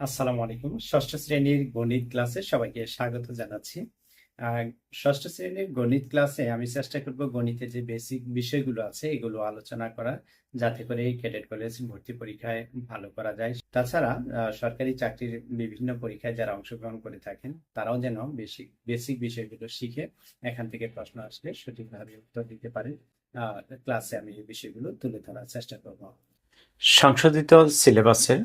আসসালামু আলাইকুম। ষষ্ঠ শ্রেণির গণিত ক্লাসে সবাইকে স্বাগত জানাচ্ছি। ষষ্ঠ শ্রেণির গণিত ক্লাসে আমি চেষ্টা করব গণিতের যে বেসিক বিষয়গুলো আছে এগুলো আলোচনা করা, যাতে করে ক্যাডেট কলেজ ভর্তি পরীক্ষায় ভালো করা যায়। তাছাড়া সরকারি চাকরির বিভিন্ন পরীক্ষায় যারা অংশগ্রহণ করে থাকেন, তারাও যেন বেসিক বেসিক বিষয়গুলো শিখে এখান থেকে প্রশ্ন আসলে সঠিকভাবে উত্তর দিতে পারে। ক্লাসে আমি এই বিষয়গুলো তুলে ধরার চেষ্টা করব। সংশোধিত সিলেবাসের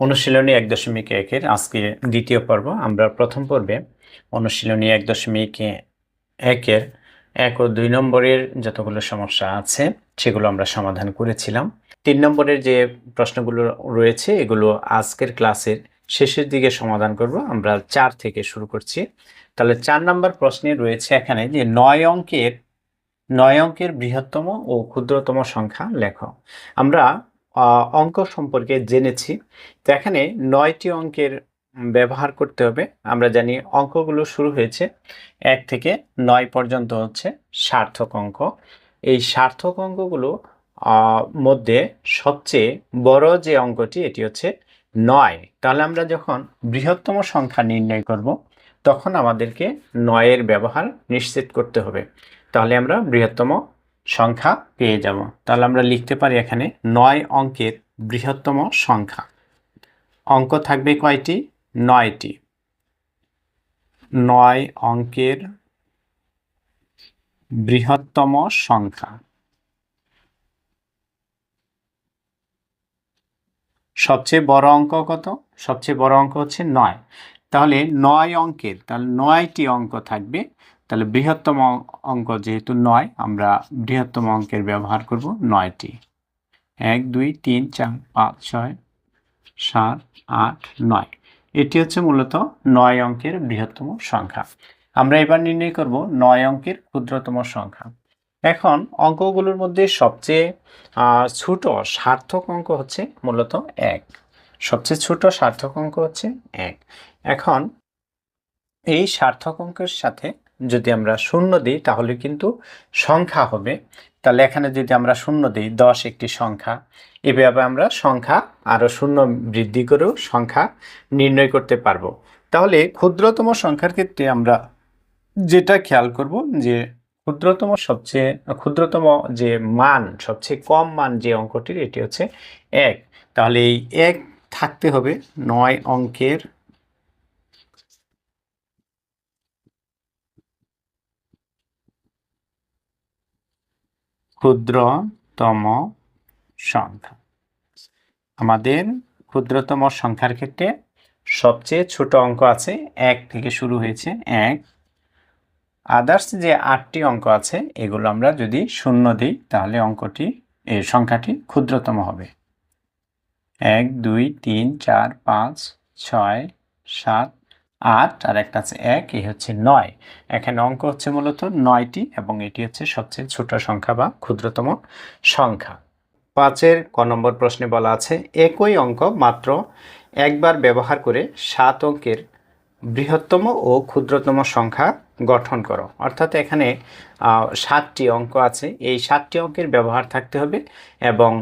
অনুশীলনী এক দশমিক একের আজকে দ্বিতীয় পর্ব। আমরা প্রথম পর্বে অনুশীলনী এক দশমিক একের এক ও দুই নম্বরের যতগুলো সমস্যা আছে, সেগুলো আমরা সমাধান করেছিলাম। তিন নম্বরের যে প্রশ্নগুলো রয়েছে, এগুলো আজকের ক্লাসের শেষের দিকে সমাধান করব। আমরা চার থেকে শুরু করছি। তাহলে চার নম্বর প্রশ্নে রয়েছে এখানে যে নয় অঙ্কের নয় অঙ্কের বৃহত্তম ও ক্ষুদ্রতম সংখ্যা লেখ। আমরা অঙ্ক সম্পর্কে জেনেছি। তো এখানে নয়টি অঙ্কের ব্যবহার করতে হবে। আমরা জানি অঙ্কগুলো শুরু হয়েছে এক থেকে নয় পর্যন্ত হচ্ছে সার্থক অঙ্ক। এই সার্থক অঙ্কগুলো মধ্যে সবচেয়ে বড় যে অঙ্কটি, এটি হচ্ছে নয়। তাহলে আমরা যখন বৃহত্তম সংখ্যা নির্ণয় করব, তখন আমাদেরকে নয়ের ব্যবহার নিশ্চিত করতে হবে। তাহলে আমরা বৃহত্তম সংখ্যা পেয়ে যাব। তাহলে আমরা লিখতে পারি এখানে নয় অঙ্কের বৃহত্তম সংখ্যা। অঙ্ক থাকবে কয়টি? নয়টি। নয় অঙ্কের বৃহত্তম সংখ্যা। সবচেয়ে বড় অঙ্ক কত? সবচেয়ে বড় অঙ্ক হচ্ছে নয়। তাহলে নয় অঙ্কের, তাহলে নয়টি অঙ্ক থাকবে তাহলে বৃহত্তম অঙ্ক যেহেতু নয়, আমরা বৃহত্তম অঙ্কের ব্যবহার করব নয়টি। এক, দুই, তিন, চার, পাঁচ, ছয়, সাত, আট, নয়। এটি হচ্ছে মূলত নয় অঙ্কের বৃহত্তম সংখ্যা। আমরা এবার নির্ণয় করব নয় অঙ্কের ক্ষুদ্রতম সংখ্যা। এখন অঙ্কগুলোর মধ্যে সবচেয়ে ছোট সার্থক অঙ্ক হচ্ছে মূলত এক। সবচেয়ে ছোট সার্থক অঙ্ক হচ্ছে এক। এখন এই সার্থক অঙ্কের সাথে যদি আমরা শূন্য দিই, তাহলে কিন্তু সংখ্যা হবে। তাহলে এখানে যদি আমরা শূন্য দিই, দশ একটি সংখ্যা, এভাবে আমরা সংখ্যা আরও শূন্য বৃদ্ধি করেও সংখ্যা নির্ণয় করতে পারব। তাহলে ক্ষুদ্রতম সংখ্যার ক্ষেত্রে আমরা যেটা খেয়াল করব যে ক্ষুদ্রতম সবচেয়ে, ক্ষুদ্রতম যে মান, সবচেয়ে কম মান যে অঙ্কটির, এটি হচ্ছে এক। তাহলে এই এক থাকতে হবে নয় অঙ্কের ক্ষুদ্রতম সংখ্যা। আমাদের ক্ষুদ্রতম সংখ্যার ক্ষেত্রে সবচেয়ে ছোট অঙ্ক আছে, এক থেকে শুরু হয়েছে এক। আদার্স যে আটটি অঙ্ক আছে, এগুলো আমরা যদি শূন্য দিই, তাহলে অঙ্কটি এই সংখ্যাটি ক্ষুদ্রতম হবে। এক, দুই, তিন, চার, পাঁচ, ছয়, সাত আট আর একটা আছে এক, এই হচ্ছে নয়। এখানে অঙ্ক হচ্ছে মূলত নয়টি এবং এটি হচ্ছে সবচেয়ে ছোট সংখ্যা বা ক্ষুদ্রতম সংখ্যা। পাঁচের ক নম্বর প্রশ্নে বলা আছে, একই অঙ্ক মাত্র একবার ব্যবহার করে সাত অঙ্কের বৃহত্তম ও ক্ষুদ্রতম সংখ্যা গঠন করো। অর্থাৎ এখানে সাতটি অঙ্ক আছে। এই সাতটি অঙ্কের ব্যবহার থাকতে হবে এবং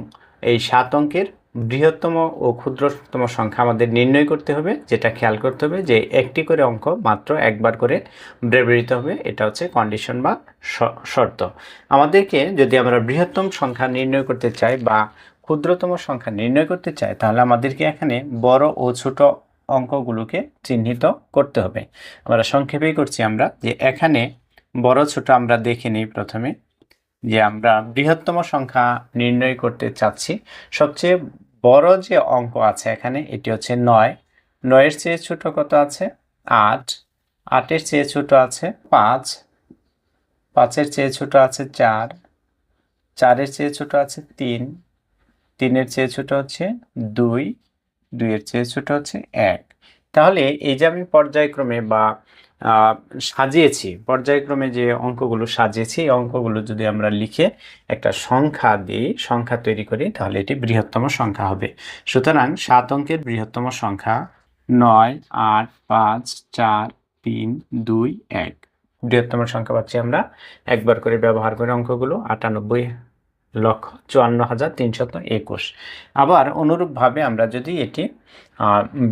এই সাত অঙ্কের বৃহত্তম ও ক্ষুদ্রতম সংখ্যা আমাদের নির্ণয় করতে হবে, যেটা খেয়াল করতে হবে যে একটি করে অঙ্ক মাত্র একবার করে ব্যবহৃত হবে, এটা হচ্ছে কন্ডিশন বা শর্ত। আমাদেরকে যদি আমরা বৃহত্তম সংখ্যা নির্ণয় করতে চাই বা ক্ষুদ্রতম সংখ্যা নির্ণয় করতে চাই, তাহলে আমাদেরকে এখানে বড় ও ছোট অঙ্কগুলোকে চিহ্নিত করতে হবে। আমরা সংক্ষেপেই করছি আমরা যে এখানে বড় ছোট আমরা দেখে নিই প্রথমে যে আমরা বৃহত্তম সংখ্যা নির্ণয় করতে চাচ্ছি। সবচেয়ে বড় যে অঙ্ক আছে এখানে, এটি হচ্ছে নয়। নয়ের চেয়ে ছোট কত আছে? আট। আটের চেয়ে ছোট আছে পাঁচ। পাঁচের চেয়ে ছোট আছে চার। চারের চেয়ে ছোট আছে তিন। তিনের চেয়ে ছোট হচ্ছে দুই। দুইয়ের চেয়ে ছোট হচ্ছে এক। তাহলে এই যে আমি পর্যায়ক্রমে বা সাজিয়েছি। পর্যায়ক্রমে যে অঙ্কগুলো সাজিয়েছি, এই অঙ্কগুলো যদি আমরা লিখে একটা সংখ্যা দিই, সংখ্যা তৈরি করি, তাহলে এটি বৃহত্তম সংখ্যা হবে। সুতরাং সাত অঙ্কের বৃহত্তম সংখ্যা নয়, আট, পাঁচ, চার, তিন, দুই, এক। বৃহত্তম সংখ্যা পাচ্ছি আমরা। একবার করে ব্যবহার করে অঙ্কগুলো আটানব্বই লক্ষ চুয়ান্ন হাজার তিনশত একুশ। আবার অনুরূপভাবে আমরা যদি এটি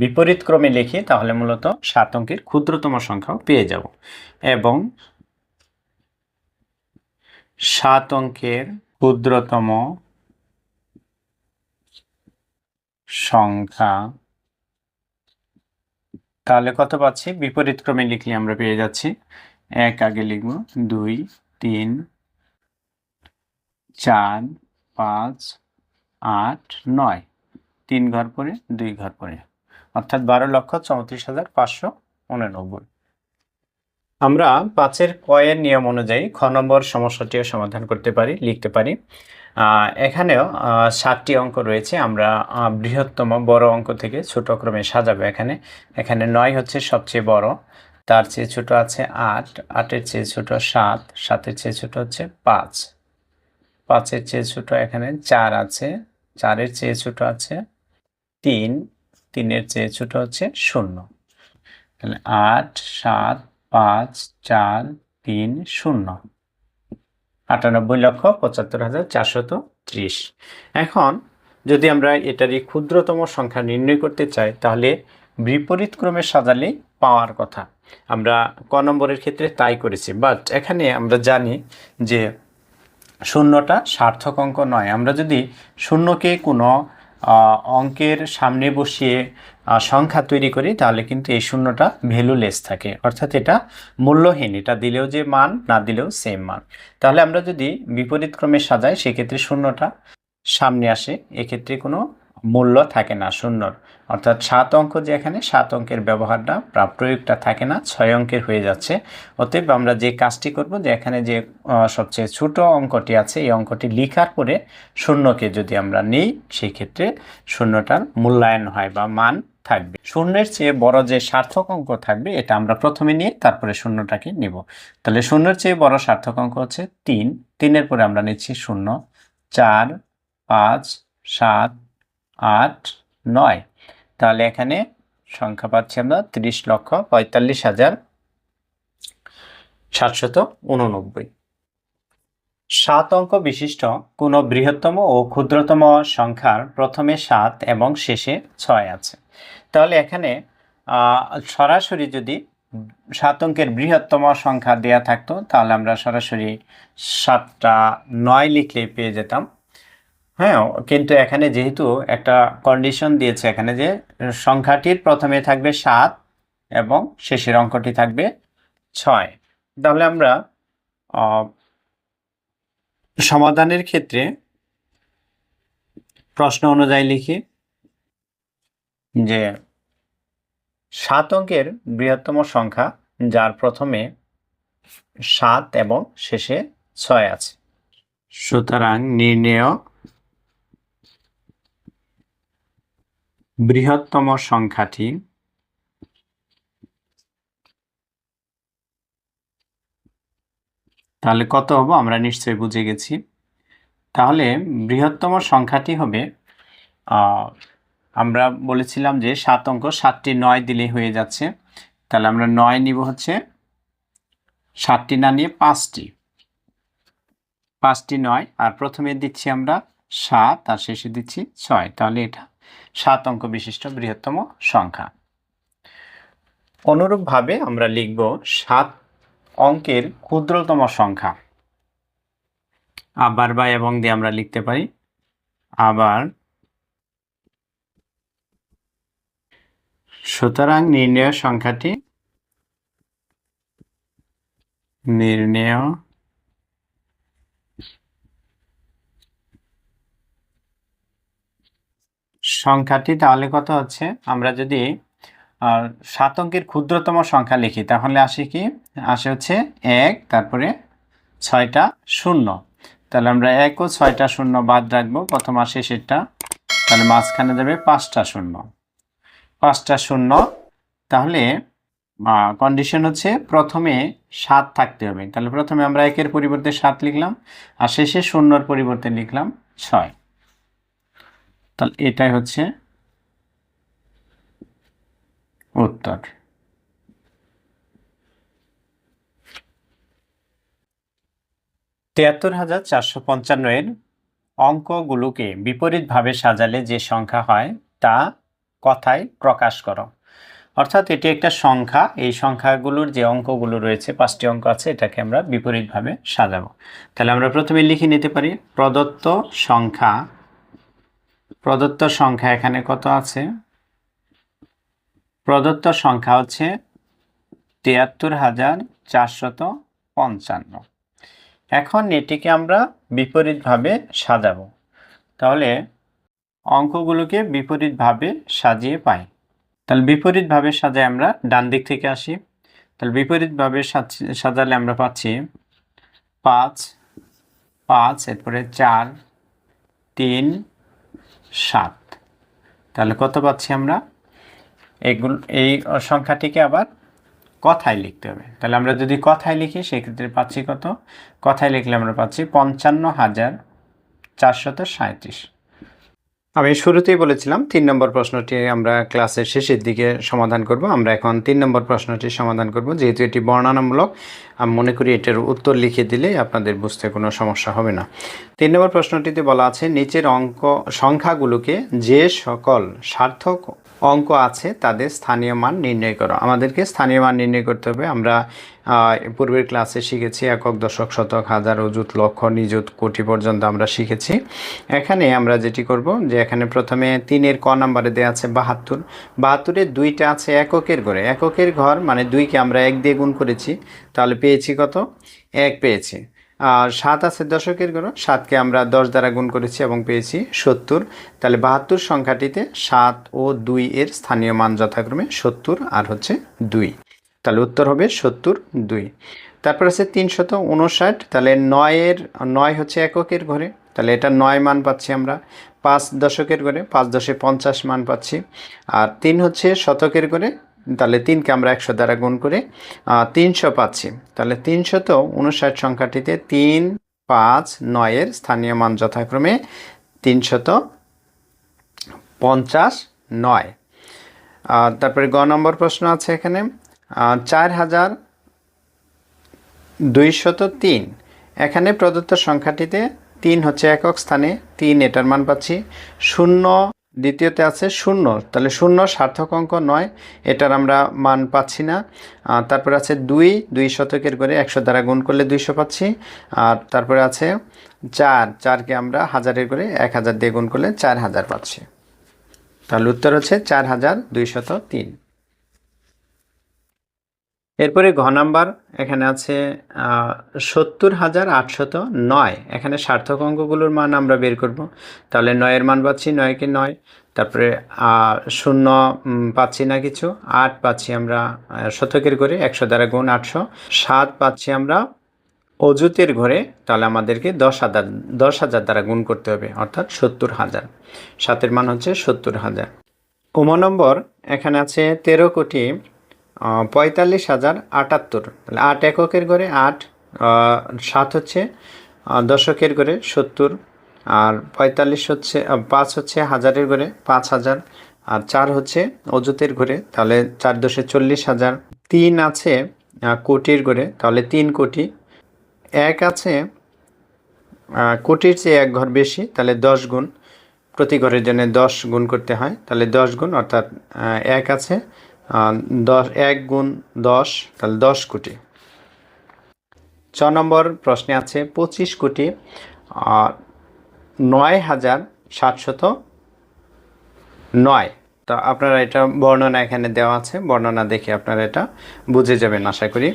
বিপরীত ক্রমে লিখি, তাহলে মূলত সাত অঙ্কের ক্ষুদ্রতম সংখ্যাও পেয়ে যাব। এবং সাত অঙ্কের ক্ষুদ্রতম সংখ্যা, তাহলে কত পাচ্ছি? বিপরীত ক্রমে লিখলে আমরা পেয়ে যাচ্ছি। এক, আগে লিখব দুই, তিন চার, পাঁচ, আট, নয়। তিন ঘর পরে, দুই ঘর পরে। অর্থাৎ বারো লক্ষ চৌত্রিশ হাজার পাঁচশো উননব্বই। আমরা পাঁচের কয়ের নিয়ম অনুযায়ী খ নম্বর সমস্যাটিও সমাধান করতে পারি, লিখতে পারি। এখানেও সাতটি অঙ্ক রয়েছে। আমরা বৃহত্তম বড় অঙ্ক থেকে ছোট ক্রমে সাজাবো এখানে। এখানে নয় হচ্ছে সবচেয়ে বড়। তার চেয়ে ছোট আছে আট, আটের চেয়ে ছোট সাত, সাতের চেয়ে ছোট হচ্ছে পাঁচ। পাঁচের চেয়ে ছোট এখানে চার আছে, চারের চেয়ে ছোট আছে, তিন, তিনের চেয়ে ছোট হচ্ছে শূন্য। তাহলে আট, সাত, পাঁচ, চার, তিন, শূন্য। আটানব্বই লক্ষ পঁচাত্তর হাজার চারশত ত্রিশ। এখন যদি আমরা এটারই ক্ষুদ্রতম সংখ্যা নির্ণয় করতে চাই, তাহলে বিপরীত ক্রমে সাজালেই পাওয়ার কথা। আমরা ক নম্বরের ক্ষেত্রে তাই করেছি বাট এখানে আমরা জানি যে শূন্যটা সার্থক অঙ্ক নয়। আমরা যদি শূন্যকে কোনো অঙ্কের সামনে বসিয়ে সংখ্যা তৈরি করি, তাহলে কিন্তু এই শূন্যটা ভ্যালুলেস থাকে। অর্থাৎ এটা মূল্যহীন, এটা দিলেও যে মান, না দিলেও সেম মান। তাহলে আমরা যদি বিপরীত ক্রমে সাজাই, সেক্ষেত্রে শূন্যটা সামনে আসে, এক্ষেত্রে কোনো মূল্য থাকে না, শূন্যর। অর্থাৎ সাত অঙ্ক যে এখানে, সাত অঙ্কের ব্যবহারটা বা প্রয়োগটা থাকে না, ছয় অঙ্কের হয়ে যাচ্ছে। অতএব আমরা যে কাজটি করব যে এখানে যে সবচেয়ে ছোট অঙ্কটি আছে, এই অঙ্কটি লিখার পরে শূন্যকে যদি আমরা নিই সেই ক্ষেত্রে শূন্যটার মূল্যায়ন হয় বা মান থাকবে। শূন্যের চেয়ে বড় যে সার্থক অঙ্ক থাকবে, এটা আমরা প্রথমে নিয়ে তারপরে শূন্যটাকে নিব। তাহলে শূন্যের চেয়ে বড় সার্থক অঙ্ক হচ্ছে তিন। তিনের পরে আমরা নিচ্ছি শূন্য, চার, পাঁচ, সাত আট, নয়। তাহলে এখানে সংখ্যা পাচ্ছি আমরা তিরিশ লক্ষ পঁয়তাল্লিশ হাজার সাতশত উননব্বই। সাত অঙ্ক বিশিষ্ট কোনো বৃহত্তম ও ক্ষুদ্রতম সংখ্যার প্রথমে সাত এবং শেষে ছয় আছে। তাহলে এখানে সরাসরি যদি সাত অঙ্কের বৃহত্তম সংখ্যা দেয়া থাকতো, তাহলে আমরা সরাসরি সাতটা নয় লিখলেই পেয়ে যেতাম। হ্যাঁ কিন্তু এখানে যেহেতু একটা কন্ডিশন দিয়েছে এখানে যে সংখ্যাটির প্রথমে থাকবে সাত এবং শেষের অঙ্কটি থাকবে ছয়। তাহলে আমরা সমাধানের ক্ষেত্রে প্রশ্ন অনুযায়ী লিখি যে সাত অঙ্কের বৃহত্তম সংখ্যা যার প্রথমে সাত এবং শেষে ছয় আছে। সুতরাং নির্ণেয় বৃহত্তম সংখ্যাটি তাহলে কত হব? আমরা নিশ্চয়ই বুঝে গেছি। তাহলে বৃহত্তম সংখ্যাটি হবে আমরা বলেছিলাম যে সাত অঙ্ক, সাতটি নয় দিলে হয়ে যাচ্ছে। তাহলে আমরা নয় নিব হচ্ছে সাতটি না নিয়ে পাঁচটি। পাঁচটি নয়, আর প্রথমে দিচ্ছি আমরা সাত, আর শেষে দিচ্ছি ছয়। তাহলে এটা সাত অঙ্ক বিশিষ্ট বৃহত্তম সংখ্যা। অনুরূপভাবে আমরা লিখব সাত অঙ্কের ক্ষুদ্রতম সংখ্যা। আবার বা এবং দিয়ে আমরা লিখতে পারি। আবার সুতরাং নির্ণয় সংখ্যাটি নির্ণেয় সংখ্যাটি তাহলে কত হচ্ছে? আমরা যদি সাত অঙ্কের ক্ষুদ্রতম সংখ্যা লিখি, তাহলে আসে কি? আসে হচ্ছে এক, তারপরে ছয়টা শূন্য। তাহলে আমরা এক ও ছয়টা শূন্য বাদ রাখব, প্রথম আসে সেটা তাহলে মাঝখানে যাবে পাঁচটা শূন্য। পাঁচটা শূন্য, তাহলে কন্ডিশন হচ্ছে প্রথমে সাত থাকতে হবে। তাহলে প্রথমে আমরা একের পরিবর্তে সাত লিখলাম, আর শেষে শূন্যর পরিবর্তে লিখলাম ছয়। তাহলে এটাই হচ্ছে উত্তর। তিয়াত্তর হাজার চারশো পঞ্চান্ন এর অঙ্কগুলোকে বিপরীতভাবে সাজালে যে সংখ্যা হয়, তা কথায় প্রকাশ করো। অর্থাৎ এটি একটা সংখ্যা, এই সংখ্যাগুলোর যে অঙ্কগুলো রয়েছে, পাঁচটি অঙ্ক আছে, এটাকে আমরা বিপরীতভাবে সাজাবো। তাহলে আমরা প্রথমে লিখে নিতে পারি, প্রদত্ত সংখ্যা প্রদত্ত সংখ্যা এখানে কত আছে? প্রদত্ত সংখ্যা হচ্ছে তিয়াত্তর হাজার চারশত পঞ্চান্ন। এখন এটিকে আমরা বিপরীতভাবে সাজাবো। তাহলে অঙ্কগুলোকে বিপরীতভাবে সাজিয়ে পাই। তাহলে বিপরীতভাবে সাজাই আমরা ডান দিক থেকে আসি। তাহলে বিপরীতভাবে সাজ- সাজালে আমরা পাচ্ছি পাঁচ পাঁচ, এরপরে চার, তিন সাত। তাহলে কত পাচ্ছি আমরা? এগুলো এই সংখ্যাটিকে আবার কথায় লিখতে হবে। তাহলে আমরা যদি কথায় লিখি, সেক্ষেত্রে পাচ্ছি কত? কথায় লিখলে আমরা পাচ্ছি পঞ্চান্ন হাজার চারশত সাঁত্রিশ আমি শুরুতেই বলেছিলাম, তিন নম্বর প্রশ্নটি আমরা ক্লাসের শেষের দিকে সমাধান করব। আমরা এখন তিন নম্বর প্রশ্নটি সমাধান করব। যেহেতু এটি বর্ণনামূলক, আমি মনে করি এটার উত্তর লিখে দিলে আপনাদের বুঝতে কোনো সমস্যা হবে না। তিন নম্বর প্রশ্নটিতে বলা আছে, নিচের অঙ্ক সংখ্যাগুলোকে যে সকল সার্থক অঙ্ক আছে, তাদের স্থানীয় মান নির্ণয় করো। আমাদেরকে স্থানীয় মান নির্ণয় করতে হবে। আমরা পূর্বের ক্লাসে শিখেছি একক, দশক, শতক, হাজার, অযুত, লক্ষ, নিযুত, কোটি পর্যন্ত আমরা শিখেছি। এখানে আমরা যেটি করব যে এখানে প্রথমে তিনের ক নাম্বারে দেওয়া আছে বাহাত্তর। বাহাত্তরের দুইটা আছে এককের ঘরে। এককের ঘর মানে দুইকে আমরা এক দিয়ে গুণ করেছি। তাহলে পেয়েছি কত? এক পেয়েছি। আর সাত আছে দশকের ঘর সাতকে আমরা দশ দ্বারা গুণ করেছি এবং পেয়েছি সত্তর। তাহলে বাহাত্তর সংখ্যাটিতে সাত ও দুই এর স্থানীয় মান যথাক্রমে সত্তর আর হচ্ছে দুই। তাহলে উত্তর হবে সত্তর, দুই। তারপর আছে তিনশত উনষাট। তাহলে নয়ের, নয় হচ্ছে এককের ঘরে। তাহলে এটা নয় মান পাচ্ছি আমরা। পাঁচ দশকের ঘরে, পাঁচ দশে পঞ্চাশ মান পাচ্ছি। আর তিন হচ্ছে শতকের ঘরে। তাহলে তিনকে আমরা একশো দ্বারা গুণ করে তিনশো পাচ্ছি। তাহলে তিনশত উনষাট সংখ্যাটিতে তিন, পাঁচ, নয়ের স্থানীয় মান যথাক্রমে তিনশত পঞ্চাশ নয়। তারপরে গ নম্বর প্রশ্ন আছে এখানে। চার হাজার দুইশত তিন। এখানে প্রদত্ত সংখ্যাটিতে তিন হচ্ছে একক স্থানে, তিন এটার মান পাচ্ছি। শূন্য দ্বিতীয়তে আছে শূন্য। তাহলে শূন্য সার্থক অঙ্ক নয়, এটার আমরা মান পাচ্ছি না। তারপর আছে দুই দুই শতকের করে একশো দ্বারা গুণ করলে দুইশো পাচ্ছি। আর তারপরে আছে চার, চারকে আমরা হাজারের করে এক হাজার দিয়ে গুণ করলে চার হাজার পাচ্ছি। তাহলে উত্তর হচ্ছে চার হাজার দুইশত তিন। এরপরে ঘ নাম্বার, এখানে আছে সত্তর হাজার আটশত নয়। এখানে সার্থক অঙ্কগুলোর মান আমরা বের করব। তাহলে নয়ের মান পাচ্ছি নয়কে নয়, তারপরে শূন্য পাচ্ছি না কিছু, আট পাচ্ছি আমরা শতকের ঘরে, একশো দ্বারা গুণ আটশো, সাত পাচ্ছি আমরা অজুতের ঘরে, তাহলে আমাদেরকে দশ হাজার দশ হাজার দ্বারা গুণ করতে হবে, অর্থাৎ সত্তর হাজার। সাতের মান হচ্ছে সত্তর হাজার। উম, নম্বর, এখানে আছে তেরো কোটি পঁয়তাল্লিশ হাজার আটাত্তর। তাহলে আট এককের ঘরে আট সাত হচ্ছে দশকের ঘরে সত্তর, আর পঁয়তাল্লিশ হচ্ছে পাঁচ হচ্ছে হাজারের ঘরে পাঁচ হাজার, আর চার হচ্ছে অজুতের ঘরে, তাহলে চার দশে চল্লিশ হাজার। তিন আছে কোটির ঘরে, তাহলে তিন কোটি। এক আছে কোটির চেয়ে এক ঘর বেশি, তাহলে দশ গুণ। প্রতি ঘরের জন্য দশ গুণ করতে হয়, তাহলে দশ গুণ, অর্থাৎ এক আছে দশ, এক গুণ দশ, তাহলে দশ কোটি। ছ নম্বর প্রশ্নে আছে, পঁচিশ কোটি নয় হাজার সাতশত নয়। তা আপনারা এটা বর্ণনা এখানে দেওয়া আছে, বর্ণনা দেখে আপনারা এটা বুঝে যাবেন, আশা করি।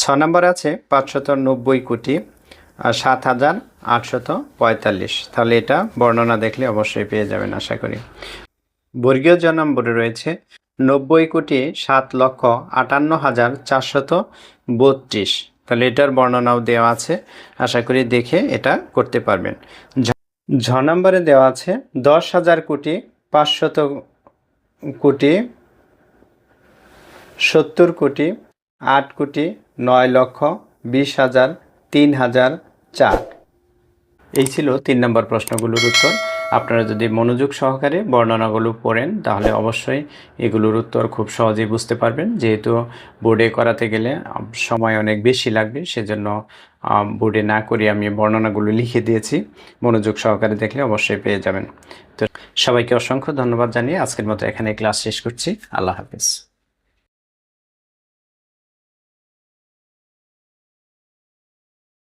ছ নম্বর আছে, পাঁচশত নব্বই কোটি সাত হাজার আটশত পঁয়তাল্লিশ। তাহলে এটা বর্ণনা দেখলে অবশ্যই পেয়ে যাবেন, আশা করি। বর্গীয় জ নম্বরে রয়েছে নব্বই কোটি সাত লক্ষ আটান্ন হাজার চারশত বত্রিশ। তাহলে এটার বর্ণনাও দেওয়া আছে। আশা করি দেখে এটা করতে পারবেন। ঝ- নম্বরে দেওয়া আছে, দশ হাজার কোটি পাঁচশত কোটি সত্তর কোটি আট কোটি নয় লক্ষ বিশ হাজার তিন হাজার চার। এই ছিল তিন নম্বর প্রশ্নগুলোর উত্তর। আপনারা যদি মনোযোগ সহকারে বর্ণনাগুলো পড়েন, তাহলে অবশ্যই এগুলোর উত্তর খুব সহজেই বুঝতে পারবেন। যেহেতু বোর্ডে করাতে গেলে সময় অনেক বেশি লাগবে, সেজন্য বোর্ডে না করে আমি বর্ণনাগুলো লিখে দিয়েছি। মনোযোগ সহকারে দেখলে অবশ্যই পেয়ে যাবেন। তো সবাইকে অসংখ্য ধন্যবাদ জানিয়ে আজকের মতো এখানে ক্লাস শেষ করছি। আল্লাহ হাফিজ।